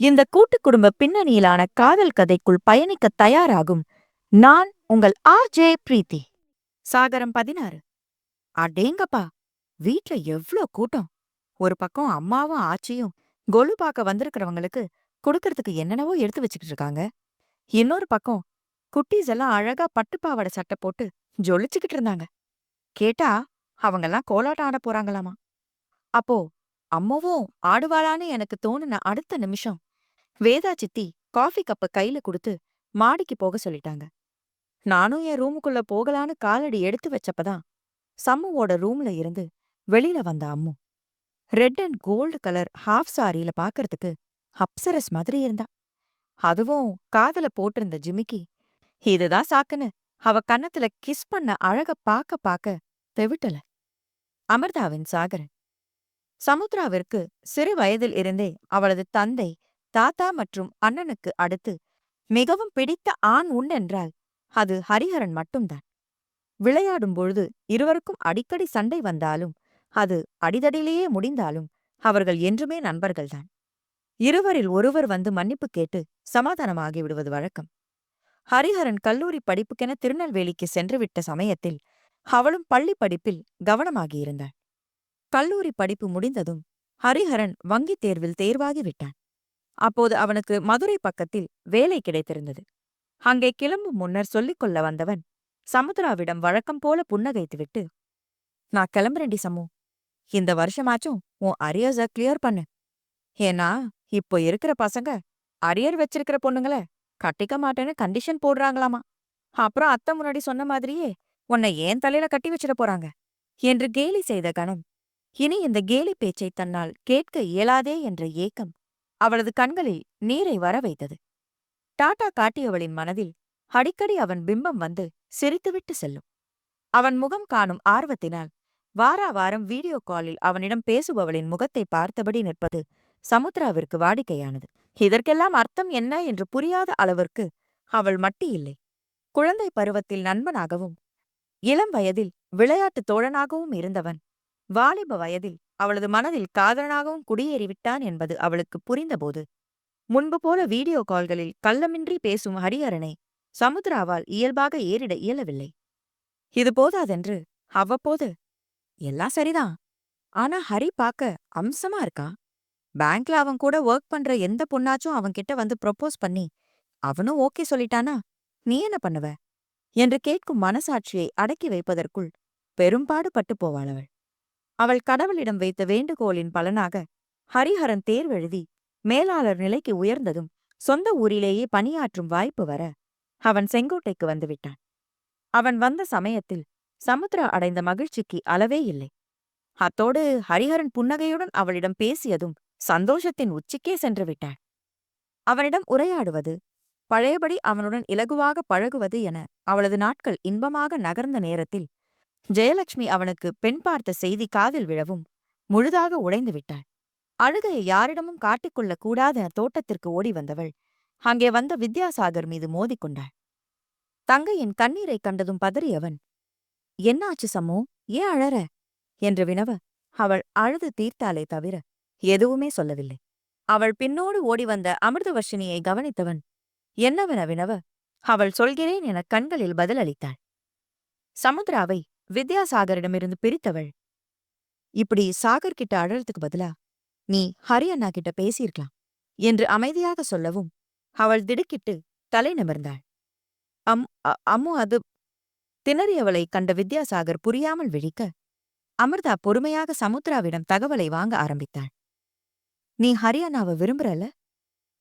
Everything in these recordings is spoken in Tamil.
இந்த கூட்டு குடும்ப பின்னணியிலான காதல் கதைக்குள் பயணிக்க தயாராகும். நான் உங்கள் ஆர் ஜே பிரீத்தி. சாகரம் பதினாறு. அடேங்கப்பா! வீட்ல எவ்ளோ கூட்டம். ஒரு பக்கம் அம்மாவும் ஆச்சியும் கொலு பார்க்க வந்திருக்கிறவங்களுக்கு கொடுக்கறதுக்கு என்னென்னவோ எடுத்து வச்சுக்கிட்டு இருக்காங்க. இன்னொரு பக்கம் குட்டீஸ் எல்லாம் அழகா பட்டுப்பாவாடை சட்டை போட்டு ஜொலிச்சுக்கிட்டு இருந்தாங்க. கேட்டா அவங்கெல்லாம் கோலாட்டம் ஆட போறாங்களாமா? அப்போ அம்மாவும் ஆடுவாளான்னு எனக்கு தோணுன அடுத்த நிமிஷம். வேதா சித்தி காஃபி கப்ப கையில கொடுத்து மாடிக்கு போக சொல்லிட்டாங்க. நானும் என் ரூமுக்குள்ள போகலான்னு காலடி எடுத்து வச்சப்பதான் சம்முவோட ரூம்ல இருந்து வெளியில வந்த Ammu. Red and gold colour half சாரியில பாக்கறதுக்கு அப்சரஸ் மாதிரி இருந்தா. அதுவும் காதல போட்டிருந்த ஜிமிக்கி இதுதான் சாக்குன்னு. அவ கன்னத்துல கிஸ் பண்ண அழக பாக்க பாக்க தெவிட்டல. அமிர்தாவின் சாகரன் சமுத்ராவிற்கு சிறு வயதில் இருந்தே அவளது தந்தை தாத்தா மற்றும் அண்ணனுக்கு அடுத்து மிகவும் பிடித்த ஆண் உண்டென்றால் அது ஹரிஹரன் மட்டும்தான். விளையாடும் பொழுது இருவருக்கும் அடிக்கடி சண்டை வந்தாலும் அது அடிதடியிலேயே முடிந்தாலும் அவர்கள் என்றுமே நண்பர்கள்தான். இருவரில் ஒருவர் வந்து மன்னிப்பு கேட்டு சமாதானமாகி விடுவது வழக்கம். ஹரிஹரன் கல்லூரி படிப்புக்கென திருநெல்வேலிக்கு சென்றுவிட்ட சமயத்தில் அவளும் பள்ளி படிப்பில் கவனமாகியிருந்தாள் கல்லூரி படிப்பு முடிந்ததும் ஹரிஹரன் வங்கித் தேர்வில் தேர்வாகி விட்டான். அப்போது அவனுக்கு மதுரை பக்கத்தில் வேலை கிடைத்திருந்தது. அங்கே கிளம்பும் முன்னர் சொல்லிக் கொள்ள வந்தவன் சமுத்ராவிடம் வழக்கம் போல புன்னகைத்துவிட்டு நான் கிளம்புறேன்டி சமு. இந்த வருஷமாச்சும் உன் அரியர்ஸ கிளியர் பண்ணு. ஏன்னா இப்போ இருக்கிற பசங்க அரியர் வச்சிருக்கிற பொண்ணுங்கள கட்டிக்க மாட்டேன்னு கண்டிஷன் போடுறாங்களாமா. அப்புறம் அத்தை முன்னாடி சொன்ன மாதிரியே உன்னை ஏன் தலையில கட்டி வச்சிட போறாங்க? என்று கேலி செய்த கணம் இனி இந்த கேலி பேச்சை தன்னால் கேட்க இயலாதே என்ற ஏக்கம் அவளது கண்களில் நீரை வர வைத்தது டாடா காட்டியவளின் மனதில் அடிக்கடி அவன் பிம்பம் வந்து சிரித்துவிட்டு செல்லும். அவன் முகம் காணும் ஆர்வத்தினால் வாரா வாரம் வீடியோ காலில் அவனிடம் பேசுபவளின் முகத்தை பார்த்தபடி நிற்பது சமுத்ராவிற்கு வாடிக்கையானது. இதற்கெல்லாம் அர்த்தம் என்ன என்று புரியாத அளவிற்கு அவள் மட்டி இல்லை குழந்தை பருவத்தில் நண்பனாகவும் இளம் வயதில் விளையாட்டுத் தோழனாகவும் இருந்தவன் வாலிப வயதில் அவளது மனதில் காதலனாகவும் குடியேறிவிட்டான் என்பது அவளுக்கு புரிந்தபோது முன்பு போல வீடியோ கால்களில் கள்ளமின்றி பேசும் ஹரிஹரனை சமுத்ராவால் இயல்பாக ஏறிட இயலவில்லை. இது போதாதென்று? அவ்வப்போது? எல்லாம் சரிதான். ஆனா ஹரி பார்க்க அம்சமா இருக்கான் பேங்க்ல அவன் கூட ஒர்க் பண்ற எந்த பொண்ணாச்சும் அவன் கிட்ட வந்து ப்ரொப்போஸ் பண்ணி அவனும் ஓகே சொல்லிட்டானா? நீ என்ன பண்ணுவ? என்று கேட்கும் மனசாட்சியை அடக்கி வைப்பதற்குள் பெரும்பாடு பட்டு போவாள் அவள். அவள் கடவுளிடம் வைத்த வேண்டுகோளின் பலனாக ஹரிஹரன் தேர்வெழுதி மேலாளர் நிலைக்கு உயர்ந்ததும் சொந்த ஊரிலேயே பணியாற்றும் வாய்ப்பு வர அவன் செங்கோட்டைக்கு வந்துவிட்டான் அவன் வந்த சமயத்தில் சமுத்திரா அடைந்த மகிழ்ச்சிக்கு அளவே இல்லை. அத்தோடு ஹரிஹரன் புன்னகையுடன் அவளிடம் பேசியதும் சந்தோஷத்தின் உச்சிக்கே சென்று விட்டான் அவனிடம் உரையாடுவது பழையபடி அவனுடன் இலகுவாக பழகுவது என அவளது நாட்கள் இன்பமாக நகர்ந்த நேரத்தில் ஜெயலட்சுமி அவனுக்கு பெண் பார்த்த செய்தி காதில் விழவும் முழுதாக உடைந்து விட்டாள். அழுகையை யாரிடமும் காட்டிக்கொள்ளக் கூடாத தோட்டத்திற்கு ஓடி வந்தவள் அங்கே வந்த வித்யாசாகர் மீது மோதிக்கொண்டாள் தங்கையின் கண்ணீரைக் கண்டதும் பதறியவன் என்னாச்சு சம்மோ ஏன் அழற? என்று வினவ அவள் அழுது தீர்த்தாலே தவிர எதுவுமே சொல்லவில்லை. அவள் பின்னோடு ஓடி வந்த அமிர்தவர்ஷினியை கவனித்தவன் என்னவென வினவ அவள் சொல்கிறேன் என கண்களில் பதிலளித்தாள். சமுத்ராவை வித்யாசாகரிடமிருந்து பிரித்தவள். இப்படி சாகர் கிட்ட அழறதுக்கு பதிலா நீ ஹரி அண்ணா கிட்ட பேசியிருக்கலாம் என்று அமைதியாக சொல்லவும் அவள் திடுக்கிட்டு தலை நிமிர்ந்தாள். அம் அம்மு அது திணறியவளை கண்ட வித்யாசாகர் புரியாமல் விழிக்க அமிர்தா பொறுமையாக சமுத்ராவிடம் தகவலை வாங்க ஆரம்பித்தாள். நீ ஹரியானாவை விரும்புறல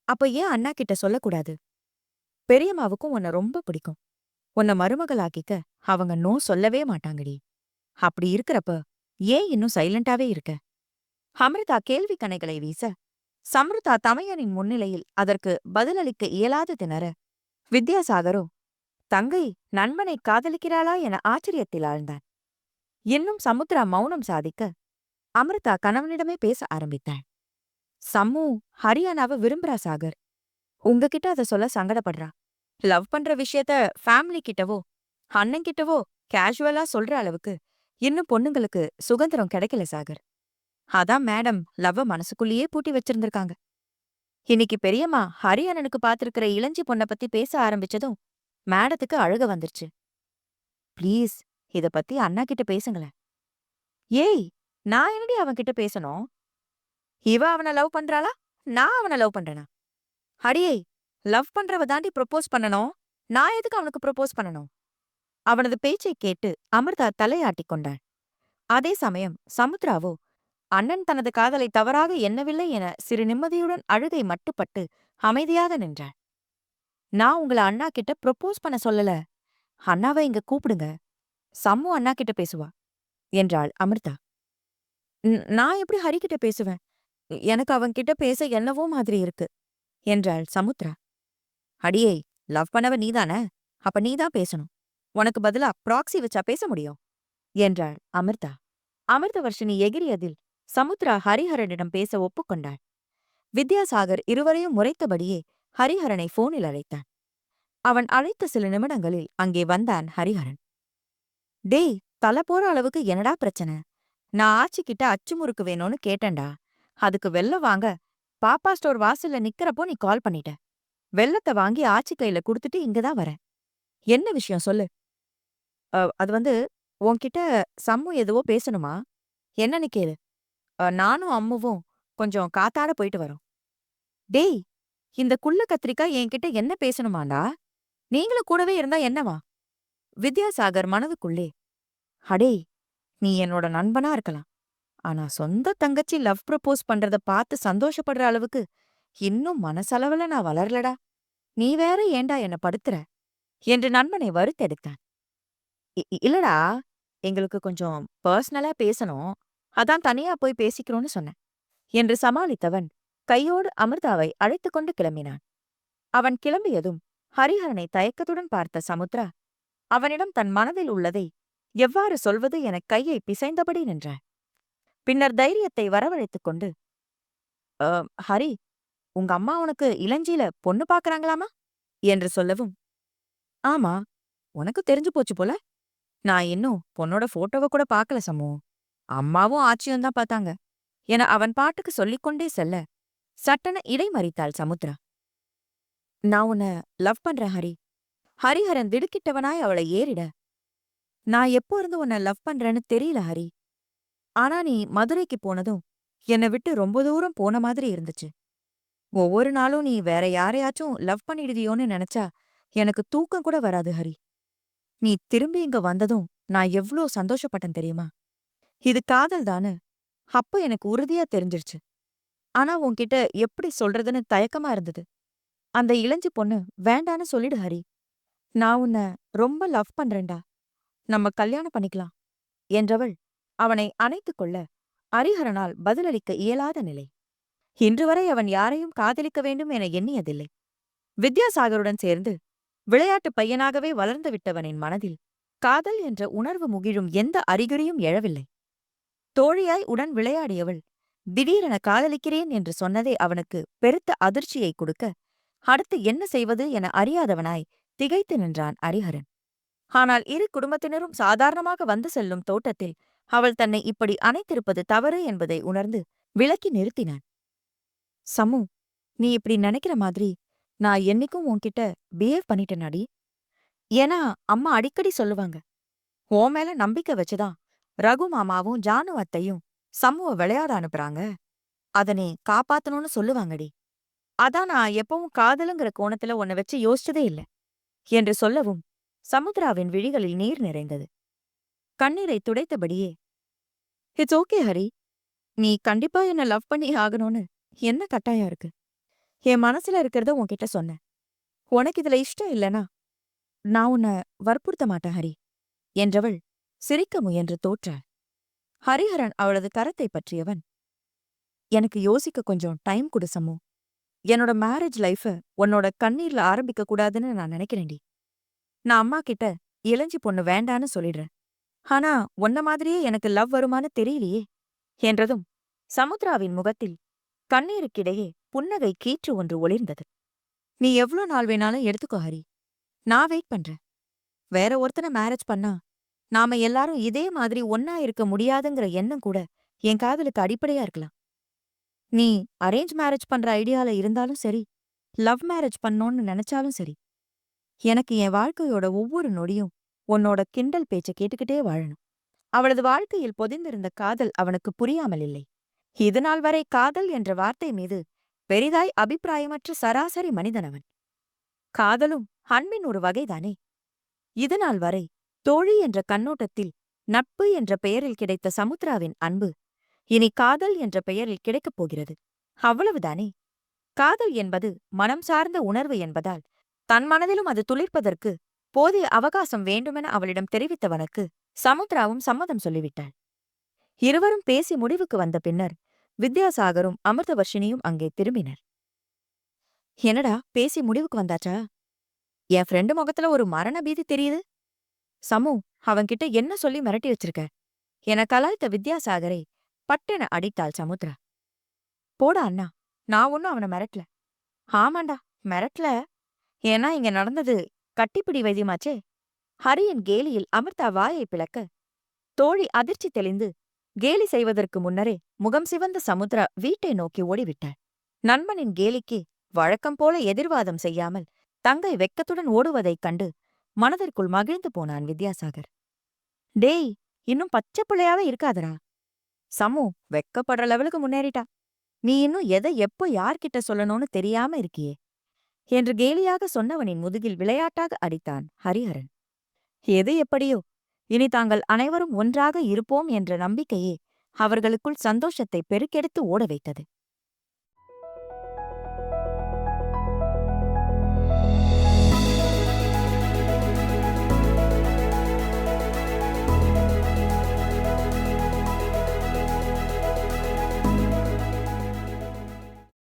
அப்ப ஏன் அண்ணா கிட்ட சொல்லக்கூடாது? பெரியம்மாவுக்கும் உன்னை ரொம்ப பிடிக்கும். உன்னை மருமகளாக்கிக்க அவங்க நோ சொல்லவே மாட்டாங்கடி. அப்படி இருக்கிறப்ப ஏன் இன்னும் சைலண்டாவே இருக்க? அமிர்தா கேள்வி கணைகளை வீச சம்ருதா தமையனின் முன்னிலையில் அதற்கு பதிலளிக்க இயலாது திணற வித்யாசாகரோ தங்கை நண்பனை காதலிக்கிறாளா என ஆச்சரியத்தில் ஆழ்ந்தான். இன்னும் சமுத்ரா மௌனம் சாதிக்க அமிர்தா கணவனிடமே பேச ஆரம்பித்தாள். சம்மு ஹரியானாவை விரும்புறா சாகர். உங்ககிட்ட அத சொல்ல சங்கடப்படுறா. லவ் பண்ற விஷயத்த ஃபேமிலி கிட்டவோ அண்ணன் கிட்டவோ கேஷுவலா சொல்ற அளவுக்கு இன்னும் பொண்ணுங்களுக்கு சுதந்திரம் கிடைக்கல சாகர். அதான் மேடம் லவ்வ மனசுக்குள்ளேயே பூட்டி வச்சிருந்திருக்காங்க. இன்னைக்கு பெரியம்மா ஹரியானனுக்கு பாத்திருக்கிற இளஞ்சி பொண்ண பத்தி பேச ஆரம்பிச்சதும் மேடத்துக்கு அழுக வந்துருச்சு. ப்ளீஸ் இத பத்தி அண்ணா கிட்ட பேசுங்களேன். ஏய் நான் என்னடி அவன்கிட்ட பேசணும்? இவ அவனை லவ் பண்றாளா? நான் அவனை லவ் பண்றேனா? அடியே லவ் பண்றவ தாண்டி ப்ரொபோஸ் பண்ணணும். நான் எதுக்கு அவனுக்கு ப்ரொபோஸ் பண்ணணும்? அவனது பேச்சைக் கேட்டு அமிர்தா தலையாட்டி கொண்டாள். அதே சமயம் சமுத்ராவோ அண்ணன் தனது காதலை தவறாக எண்ணவில்லை என சிறு நிம்மதியுடன் அழுகை மட்டுப்பட்டு அமைதியாக நின்றாள். நான் உங்கள அண்ணா கிட்ட ப்ரொப்போஸ் பண்ண சொல்லல. அண்ணாவை இங்க கூப்பிடுங்க. சம்மு அண்ணா கிட்ட பேசுவா என்றாள் அமிர்தா. நான் எப்படி ஹரிக்கிட்ட பேசுவேன்? எனக்கு அவன்கிட்ட பேச என்னவோ மாதிரி இருக்கு என்றாள் சமுத்ரா. அடியே லவ் பண்ணவ நீதானே அப்ப நீதான் பேசணும். உனக்கு பதிலா ப்ராக்ஸி வச்சா பேச முடியும் என்றாள் அமிர்தா. அமிர்தவர்ஷினி எகிரியதில் சமுத்ரா ஹரிஹரனிடம் பேச ஒப்புக்கொண்டாள். வித்யாசாகர் இருவரையும் முறைத்தபடியே ஹரிஹரனை போனில் அழைத்தான். அவன் அழைத்த சில நிமிடங்களில் அங்கே வந்தான் ஹரிஹரன். டேய் தலை போற அளவுக்கு என்னடா பிரச்சனை? நான் ஆச்சிக்கிட்ட அச்சு முறுக்கு வேணும்னு கேட்டேன்டா. அதுக்கு வெள்ள வாங்க. பாப்பா ஸ்டோர் வாசல்ல நிக்கிறப்போ நீ கால் பண்ணிட்ட. வெள்ளத்தை வாங்கி ஆச்சி கையில குடுத்துட்டு இங்கதான் வரேன். என்ன விஷயம் சொல்லு? அ, அது வந்து உன்கிட்ட சம்மு எதுவோ பேசணுமா? என்னன்னு கேளு. நானும் அம்முவும் கொஞ்சம் காத்தாட போயிட்டு வரோம். டேய் இந்த குள்ள கத்திரிக்காய் என்கிட்ட என்ன பேசணுமாண்டா? நீங்களும் கூடவே இருந்தா என்னவா? வித்யாசாகர் மனதுக்குள்ளே அடேய் நீ என்னோட நண்பனா இருக்கலாம். ஆனா சொந்த தங்கச்சி லவ் ப்ரப்போஸ் பண்றத பார்த்து சந்தோஷப்படுற அளவுக்கு இன்னும் மனசளவுல நான் வளரலடா. நீ வேற ஏன்டா என்ன படுத்துற? என்று நண்பனை வருத்தெடுத்தான் இல்லடா எங்களுக்கு கொஞ்சம் பர்சனலா பேசணும். அதான் தனியா போய் பேசிக்கிறோன்னு சொன்னேன் என்று சமாளித்தவன் கையோடு அமிர்தாவை அழைத்துக் கொண்டு கிளம்பினான். அவன் கிளம்பியதும் ஹரிஹரனை தயக்கத்துடன் பார்த்த சமுத்ரா அவனிடம் தன் மனதில் உள்ளதை எவ்வாறு சொல்வது என கையை பிசைந்தபடி நின்றாள் பின்னர் தைரியத்தை வரவழைத்துக் கொண்டு "அ, ஹரி உங்க அம்மா உனக்கு இளஞ்சியில பொண்ணு பாக்குறாங்களாமா? என்று சொல்லவும் ஆமா உனக்கு தெரிஞ்சு போச்சு போல. நான் இன்னும் பொண்ணோட போட்டோவை கூட பார்க்கல சம்மு அம்மாவும் ஆச்சியும் தான் பார்த்தாங்க என அவன் பாட்டுக்கு சொல்லிக்கொண்டே செல்ல சட்டென இடைமறித்தாள் சமுத்ரா. நான் உன்னை லவ் பண்றேன் ஹரி. ஹரிஹரன் திடுக்கிட்டவனாய் அவளை ஏறிட. நான் எப்போ இருந்து உன்னை லவ் பண்றேன்னு தெரியல ஹரி. ஆனா நீ மதுரைக்கு போனதும் என்னை விட்டு ரொம்ப தூரம் போன மாதிரி இருந்துச்சு. ஒவ்வொரு நாளும் நீ வேற யாரையாச்சும் லவ் பண்ணிடுதியோன்னு நினைச்சா எனக்கு தூக்கம் கூட வராது ஹரி. நீ திரும்பி இங்க வந்ததும் நான் எவ்ளோ சந்தோஷப்பட்டேன் தெரியுமா? இது காதல் தானு. அப்ப எனக்கு உறுதியா தெரிஞ்சிருச்சு. ஆனா உன்கிட்ட எப்படி சொல்றதுன்னு தயக்கமா இருந்தது. அந்த இளஞ்சி பொண்ணு வேண்டான்னு சொல்லிடு ஹரி. நான் உன்னை ரொம்ப லவ் பண்றேன்டா. நம்ம கல்யாணம் பண்ணிக்கலாம். என்றவள் அவனை அணைத்துக் கொள்ள ஹரிஹரனால் பதிலளிக்க இயலாத நிலை. இன்று வரை அவன் யாரையும் காதலிக்க வேண்டும் என எண்ணியதில்லை. வித்யாசாகருடன் சேர்ந்து விளையாட்டு பையனாகவே வளர்ந்து விட்டவனின் மனதில் காதல் என்ற உணர்வு முகிழும் எந்த அறிகுறியும் எழவில்லை. தோழியாய் உடன் விளையாடியவள் திடீரென காதலிக்கிறேன் என்று சொன்னதே அவனுக்கு பெருத்த அதிர்ச்சியை கொடுக்க அடுத்து என்ன செய்வது என அறியாதவனாய் திகைத்து நின்றான் ஹரிஹரன். ஆனால் இரு குடும்பத்தினரும் சாதாரணமாக வந்து செல்லும் தோட்டத்தில் அவள் தன்னை இப்படி அணைத்திருப்பது தவறு என்பதை உணர்ந்து விலக்கி நிறுத்தினான். சமு நீ இப்படி நினைக்கிற மாதிரி நான் என்னைக்கும் உன்கிட்ட பிஹேவ் பண்ணிட்டேனாடி. ஏன்னா அம்மா அடிக்கடி சொல்லுவாங்க உன் மேல நம்பிக்கை வச்சுதான் ரகு மாமாவும் ஜானு அத்தையும் சமுவ விளையாட அனுப்புறாங்க. அதனை காப்பாத்தணும்னு சொல்லுவாங்கடி. அதான் நான் எப்பவும் காதலுங்கிற கோணத்துல உன்னை வச்சு யோசிச்சதே இல்ல என்று சொல்லவும் சமுத்ராவின் விழிகளில் நீர் நிறைந்தது. கண்ணீரை துடைத்தபடியே இட்ஸ் ஓகே ஹரி நீ கண்டிப்பா என்ன லவ் பண்ணி ஆகணும்னு என்ன கட்டாயம் இருக்கு? என் மனசுல இருக்கிறத உன்கிட்ட சொன்னேன். உனக்கு இதுல இஷ்டம் இல்லனா நான் உன்னை வற்புறுத்த மாட்டேன் ஹரி என்றவள் சிரிக்க முயன்று தோற்றாள். ஹரிஹரன் அவளது கரத்தை பற்றியவன் எனக்கு யோசிக்க கொஞ்சம் டைம் கொடு சம்மு என்னோட மேரேஜ் லைஃப உன்னோட கண்ணீர்ல ஆரம்பிக்க கூடாதுன்னு நான் நினைக்கிறேன்டி நான் அம்மா கிட்ட இளஞ்சி பொண்ணு வேண்டான்னு சொல்லிடுறேன். ஆனா உன்ன மாதிரியே எனக்கு லவ் வருமான்னு தெரியலையே என்றதும் சமுத்ராவின் முகத்தில் கண்ணீருக்கிடையே புன்னகை கீற்று ஒன்று ஒளிர்ந்தது. நீ எவ்ளோ நாள் வேணாலும் எடுத்துக்கோ ஹரி. நான் வெயிட் பண்றேன். வேற ஒருத்தனை மேரேஜ் பண்ணா நாம எல்லாரும் இதே மாதிரி ஒன்னா இருக்க முடியாதுங்கிற எண்ணம் கூட என் காதலுக்கு அடிப்படையா இருக்கலாம். நீ அரேஞ்ச் மேரேஜ் பண்ற ஐடியால இருந்தாலும் சரி லவ் மேரேஜ் பண்ணோன்னு நினைச்சாலும் சரி எனக்கு என் வாழ்க்கையோட ஒவ்வொரு நொடியும் உன்னோட கிண்டல் பேச்சை கேட்டுக்கிட்டே வாழணும். அவளது வாழ்க்கையில் பொதிந்திருந்த காதல் அவனுக்கு புரியாமல் இல்லை இதுநாள் வரை காதல் என்ற வார்த்தை மீது பெரிதாய் அபிப்பிராயமற்ற சராசரி மனிதனவன். காதலும் அன்பின் ஒரு வகைதானே? இதுநாள் வரை தோழி என்ற கண்ணோட்டத்தில் நட்பு என்ற பெயரில் கிடைத்த சமுத்ராவின் அன்பு இனி காதல் என்ற பெயரில் கிடைக்கப் போகிறது. அவ்வளவுதானே? காதல் என்பது மனம் சார்ந்த உணர்வு என்பதால் தன் மனதிலும் அது துளிர்ப்பதற்கு போதிய அவகாசம் வேண்டுமென அவளிடம் தெரிவித்தவனுக்கு சமுத்ராவும் சம்மதம் சொல்லிவிட்டாள். இருவரும் பேசி முடிவுக்கு வந்த பின்னர் வித்யாசாகரும் அமிர்தவர்ஷினியும் அங்கே திரும்பினர். என்னடா பேசி முடிவுக்கு வந்தாச்சா? என் ஃப்ரெண்டு முகத்துல ஒரு மரண பீதி தெரியுது. சமு அவன்கிட்ட என்ன சொல்லி மிரட்டி வச்சிருக்க? என கலாய்த்த வித்யாசாகரை பட்டென அடித்தாள் சமுத்ரா. போடா அண்ணா நான் ஒன்னும் அவனை மிரட்டல. ஆமாண்டா மிரட்டல. ஏன்னா இங்க நடந்தது கட்டிப்பிடி வைத்தியமாச்சே. ஹரியின் கேலியில் அமிர்தா வாயை பிளக்க தோழி அதிர்ச்சி தெளிந்து கேலி செய்வதற்கு முன்னரே முகம் சிவந்த சமுத்ரா வீட்டை நோக்கி ஓடிவிட்டாள். நண்பனின் கேலிக்கு வழக்கம் போல எதிர்வாதம் செய்யாமல் தங்கை வெக்கத்துடன் ஓடுவதைக் கண்டு மனதிற்குள் மகிழ்ந்து போனான் வித்யாசாகர். டேய் இன்னும் பச்சை பிள்ளையாவே இருக்காதரா சமு வெக்கப்படுற லெவலுக்கு முன்னேறிட்டா. நீ இன்னும் எதை எப்போ யார்கிட்ட சொல்லணும்னு தெரியாம இருக்கியே? என்று கேலியாக சொன்னவனின் முதுகில் விளையாட்டாக அடித்தான் ஹரிஹரன். எது எப்படியோ இனி தாங்கள் அனைவரும் ஒன்றாக இருப்போம் என்ற நம்பிக்கையே அவர்களுக்குள் சந்தோஷத்தை பெருக்கெடுத்து ஓட வைத்தது.